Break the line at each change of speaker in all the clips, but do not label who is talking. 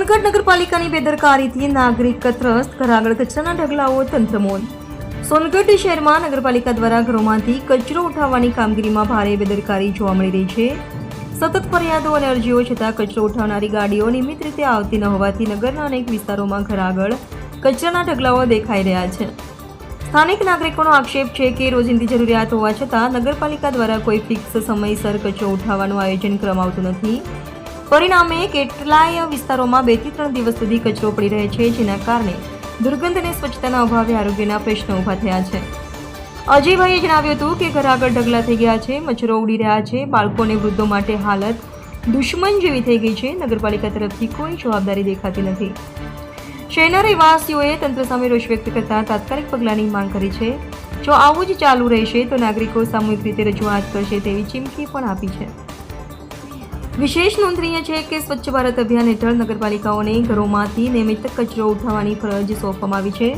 સોનગઢ નગરપાલિકાની બેદરકારીથી નાગરિક ત્રસ્ત ઘર આગળ કચરાના ઢગલાઓ તંત્રમોન સોનગઢ શહેરમાં નગરપાલિકા દ્વારા ઘરોમાંથી કચરો ઉઠાવવાની કામગીરીમાં ભારે બેદરકારી જોવા મળી રહી છે. સતત ફરિયાદો અને અરજીઓ છતાં કચરો ઉઠાવનારી ગાડીઓ નિયમિત રીતે આવતી ન હોવાથી નગરના અનેક વિસ્તારોમાં ઘર આગળ કચરાના ઢગલાઓ દેખાઈ રહ્યા છે. સ્થાનિક નાગરિકોનો આક્ષેપ છે કે રોજિંદી જરૂરિયાત હોવા છતાં નગરપાલિકા દ્વારા કોઈ ફિક્સ સમયસર કચરો ઉઠાવવાનું આયોજન કરવામાં આવતું નથી. પરિણામે કેટલાય વિસ્તારોમાં બેથી ત્રણ દિવસ સુધી કચરો પડી રહે છે, જેના કારણે દુર્ગંધ અને સ્વચ્છતાના અભાવે આરોગ્યના પ્રશ્નો ઊભા થયા છે. અજયભાઈએ જણાવ્યું હતું કે ઘર આગળ ઢગલા થઈ ગયા છે, મચ્છરો ઉડી રહ્યા છે, બાળકો અને વૃદ્ધો માટે હાલત દુશ્મન જેવી થઈ ગઈ છે, નગરપાલિકા તરફથી કોઈ જવાબદારી દેખાતી નથી. શહેરના રહેવાસીઓએ તંત્ર સામે રોષ વ્યક્ત કરતા તાત્કાલિક પગલાંની માંગ કરી છે. જો આવું જ ચાલુ રહેશે, તો નાગરિકો સામૂહિક રીતે રજૂઆત કરશે તેવી ચીમકી પણ આપી છે. વિશેષ નોંધનીય છે કે સ્વચ્છ ભારત અભિયાન હેઠળ નગરપાલિકાઓને ઘરોમાંથી નિયમિત કચરો ઉઠાવવાની ફરજ સોંપવામાં આવી છે.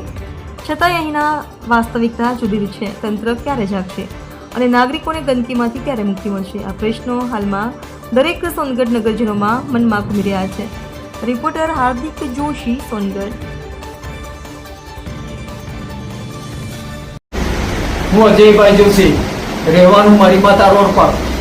છતાંય અહીંના વાસ્તવિકતા જુદી છે. તંત્ર ક્યારે જાગશે અને નાગરિકોને ગંદકીમાંથી ક્યારે મુક્તિ મળશે? આ પ્રશ્નો હાલમાં દરેક સોનગઢ નગરજનોમાં મનમાં ઘૂમી રહ્યા છે. રિપોર્ટર હાર્દિક જોશી, સોનગઢ.
હું અજયભાઈ જોશી, રહેવાનું મારી માતા રોડ પર.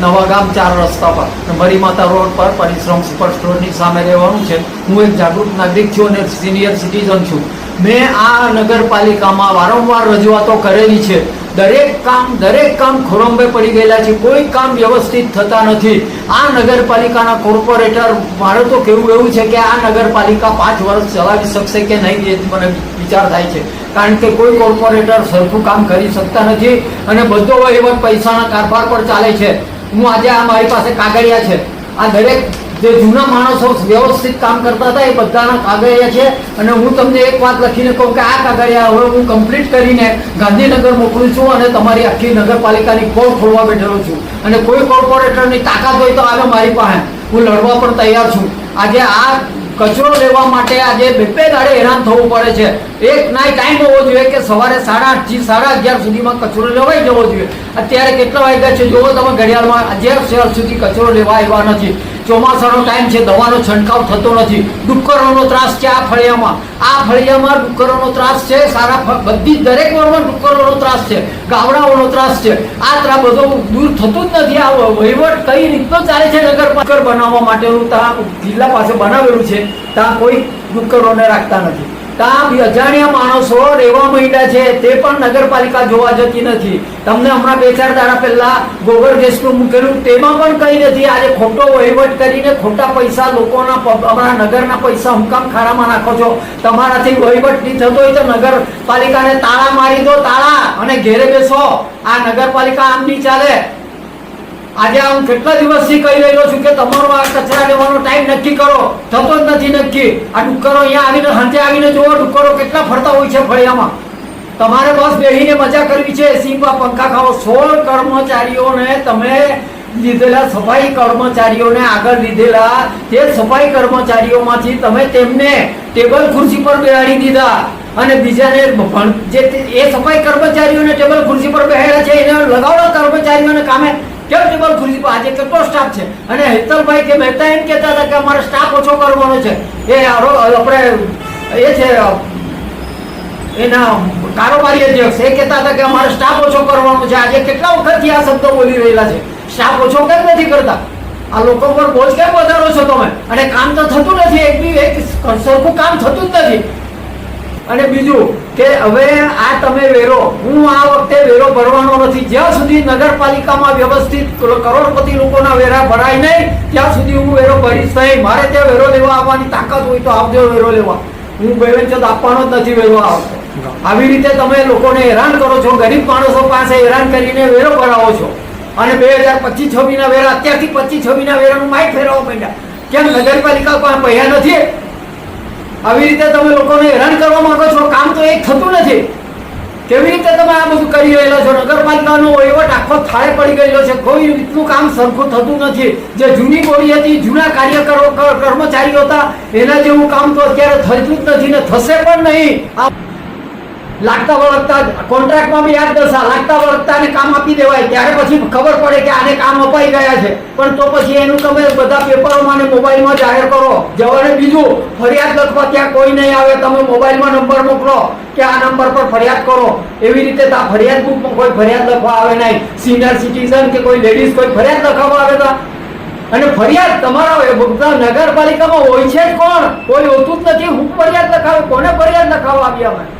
નવા ગામ ચાર રસ્તા પર. મરી માતા રોડ પર પરિશ્રમ સુપર સ્ટોરની સામે રહેવાનું છે. હું એક જાગૃત નાગરિક છું અને સિનિયર સિટીઝન છું. મેં આ નગરપાલિકામાં વારંવાર રજૂઆતો કરેલી છે. દરેક કામ દરેક કામ ખોરંબે પડી ગયેલા છે. કોઈ કામ વ્યવસ્થિત થતા નથી. આ નગરપાલિકાના કોર્પોરેટર, મારે તો કેવું એવું છે કે આ નગરપાલિકા પાંચ વર્ષ ચલાવી શકશે કે નહીં એ મને વિચાર થાય છે. કારણ કે કોઈ કોર્પોરેટર સરખું કામ કરી શકતા નથી અને બધો વહીવટ પૈસાના કારભાર પર ચાલે છે. હું આજે આ મારી પાસે કાગળિયા છે. આ દરેક જે જૂના માણસો વ્યવસ્થિત કામ કરતા હતા એ બધાના કાગળિયા છે. અને હું તમને એક વાત લખીને કહું કે આ કાગળિયા હવે હું કમ્પ્લીટ કરીને ગાંધીનગર મોકલું છું અને તમારી આખી નગરપાલિકાની પોલ ખોલવા બેઠેલો છું. અને કોઈ કોર્પોરેટરની તાકાત હોય તો આવે મારી પાસે. હું લડવા પણ તૈયાર છું. આજે આ કચરો લેવા માટે આજે બે બે દાડે હેરાન થવું પડે છે. એક નાય ટાઈમ હોવો જોઈએ કે સવારે સાડા આઠથી સાડા અગિયાર સુધીમાં કચરો લેવાઈ જવો જોઈએ. અત્યારે કેટલા વાગ્યા છે? જોવો તમે ઘડિયાળમાં અગિયાર શહેર સુધી કચરો લેવા આવ્યા નથી. ચોમાસાનો ટાઈમ છે, દવાનો છંટકાવ થતો નથી. ડુક્કરોનો ત્રાસ છે આ ફળિયામાં. આ ફળિયામાં ડુક્કરોનો ત્રાસ છે, સારા બધી દરેક વારમાં ડુક્કરોનો ત્રાસ છે, ગાવડાઓનો ત્રાસ છે. આ ત્રા બધો દૂર થતું જ નથી. આ વહીવટ કઈ રીતનો ચાલે છે નગરપાલિકા બનાવવા માટેનું? ત્યાં જિલ્લા પાસે બનાવેલું છે. ત્યાં કોઈ ડુક્કરોને રાખતા નથી. બી અજાણ્યા માણસો રહેવા માંડ્યા છે, તે પણ નગરપાલિકા જોવા જતી નથી. તમને હમણાં બે ચાર દાડા પહેલા ગોબર ગેસનું મૂકેલું, તેમાં પણ કઈ નથી. આજે ખોટો વહીવટ કરીને ખોટા પૈસા લોકોના અમારા નગરના પૈસા હુકામ ખાડામાં નાખો છો. તમારાથી વહીવટ નહીં થતો હોય તો નગરપાલિકાને તાળા મારી દો, તાળા, અને ઘેરે બેસો. આ નગરપાલિકા આમ નહીં ચાલે. આજે હું કેટલા દિવસથી કહી રહ્યો છું કે તમારો આ કચરા લેવાનો ટાઈમ નક્કી કરો. થતો જ નથી નક્કી. આ ડુક્કરો અહીંયા આવીને સાંજે આવીને જુઓ, ડુક્કરો કેટલા ફરતા હોય છે ફળિયામાં. તમારે બસ બેહીને મજા કરવી છે. સિંહમાં પંખા ખાઓ. સોળ કર્મચારીઓને તમે લીધેલા સફાઈ કર્મચારીઓને આગળ લીધેલા તે સફાઈ કર્મચારીઓમાંથી તમે તેમને ટેબલ ખુરશી પર બેહાડી દીધા. અને બીજાને જે એ સફાઈ કર્મચારીઓને ટેબલ ખુરશી પર બેહાડ્યા છે, એને લગાવડો કર્મચારીઓને કામે કેમ ટેબલ ખુરશી પર આજે કેટલો સ્ટાફ છે? અને હેતલભાઈ કે મહેતા એમ કહેતા હતા કે અમારે સ્ટાફ ઓછો કરવાનો છે. એ આપણે એ છે એના કારોબારી અધ્યક્ષ, એ કહેતા હતા કે અમારે સ્ટાફ ઓછો કરવાનો છે. આજે કેટલા વખતથી આ શબ્દો બોલી રહેલા છે? સ્ટાફ ઓછો કેમ નથી કરતા? આ લોકો પર બોજ કેમ વધારો છો તમે? અને કામ તો થતું નથી. એક બી એક સરખું કામ થતું જ નથી. અને બીજું કે હવે આ તમે વેરો, હું આ વખતે વેરો ભરવાનો નથી. જ્યાં સુધી નગરપાલિકામાં વ્યવસ્થિત કરોડપતિ લોકોના વેરા ભરાય નહીં, ત્યાં સુધી હું વેરો ભરીશ નહીં. મારે ત્યાં વેરો લેવા આવવાની તાકાત હોય તો આવજો વેરો લેવા. હું બેવંચત આપવાનો જ નથી વેરો આ વખતે. આવી રીતે તમે લોકોને હેરાન કરો છો. ગરીબ માણસો પાસે હેરાન કરીને વેરો ભરાવો છો. અને બે હજાર પચીસ છબીના વેરા, અત્યારથી પચીસ છવ્વીસ ના વેરાનું માઇક ફેરવવા માંડ્યા. કેમ? નગરપાલિકા પાસે પૈસા નથી. આવી રીતે તમે લોકોને હેરાન કરવા માંગો છો કામ તો એક થતું નથી કેવી રીતે તમે આ બધું કરી રહેલા છો? નગરપાલિકાનો વહીવટ આખો થાળે પડી ગયેલો છે. કોઈ રીતનું કામ સરખું થતું નથી. જે જૂની બોડી હતી, જૂના કાર્યકરો, કર્મચારીઓ હતા, એના જેવું કામ તો અત્યારે થતું જ નથી ને થશે પણ નહીં. આ લાગતા વળગતા કોન્ટ્રાક્ટમાં બી યાદ દશા લાગતા વળગતા ને કામ આપી દેવાય. ત્યારે પછી ખબર પડે કે આને કામ અપાઈ ગયા છે. પણ તો પછી એનું તમે બધા પેપરોમાં ને મોબાઈલમાં જાહેર કરો. જવાને બીજું ફરિયાદ લખવા ત્યાં કોઈ નહીં આવે. તમે મોબાઈલમાં નંબર મોકલો કે આ નંબર પર ફરિયાદ કરો. એવી રીતે તા ફરિયાદ બુકમાં કોઈ ફરિયાદ લખવા આવે નહીં. સિનિયર સિટીઝન કે કોઈ લેડીઝ કોઈ ફરિયાદ લખવા આવે તો? અને ફરિયાદ તમારા નગરપાલિકામાં હોય છે જ કોણ? કોઈ હોતું જ નથી. હું ફરિયાદ લખાવે? કોને ફરિયાદ લખાવવા આવી અમે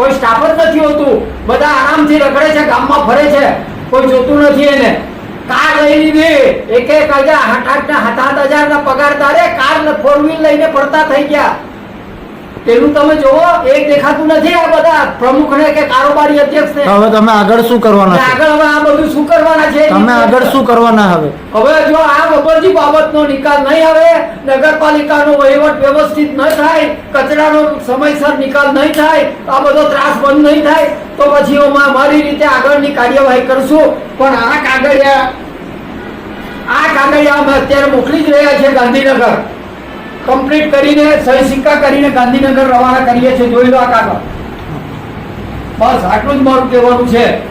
કોઈ સ્ટાફ જ નથી હોતું. બધા આરામથી રખડે છે, ગામમાં ફરે છે. કોઈ જોતું નથી એને. કાર લઈ લીધી. એક એક હજાર, આઠ આઠ ને સાત હજાર ના પગારદારે કાર ફોર વ્હીલ લઈને ફરતા થઈ ગયા. પેલું તમે જોવો એ દેખાતું નથી આ બધા પ્રમુખ ને કે કારોબારી અધ્યક્ષ ને
હવે તમે આગળ શું કરવાના છે?
આગળ હવે આ બધું શું કરવાના છે?
તમે આગળ શું કરવાના હવે?
હવે જો આ બબરજી બાબતનો નિકાલ નહીં આવે નગરપાલિકાનો વહીવટ વ્યવસ્થિત ન થાય કચરાનો સમયસર નિકાલ નહીં થાય આ બધો ત્રાસ બંધ નહીં થાય તો પછી અમારી રીતે આગળની કાર્યવાહી કરશું. પણ આ કાગળિયા આ કાગળિયા અમે અત્યારે મોકલી જ રહ્યા છે ગાંધીનગર. કમ્પ્લીટ કરીને, સહી સિક્કા કરીને ગાંધીનગર રવાના કરીએ છીએ. જોઈ લો આ કાગળ. બસ, આટલું જ મારું કહેવાનું છે.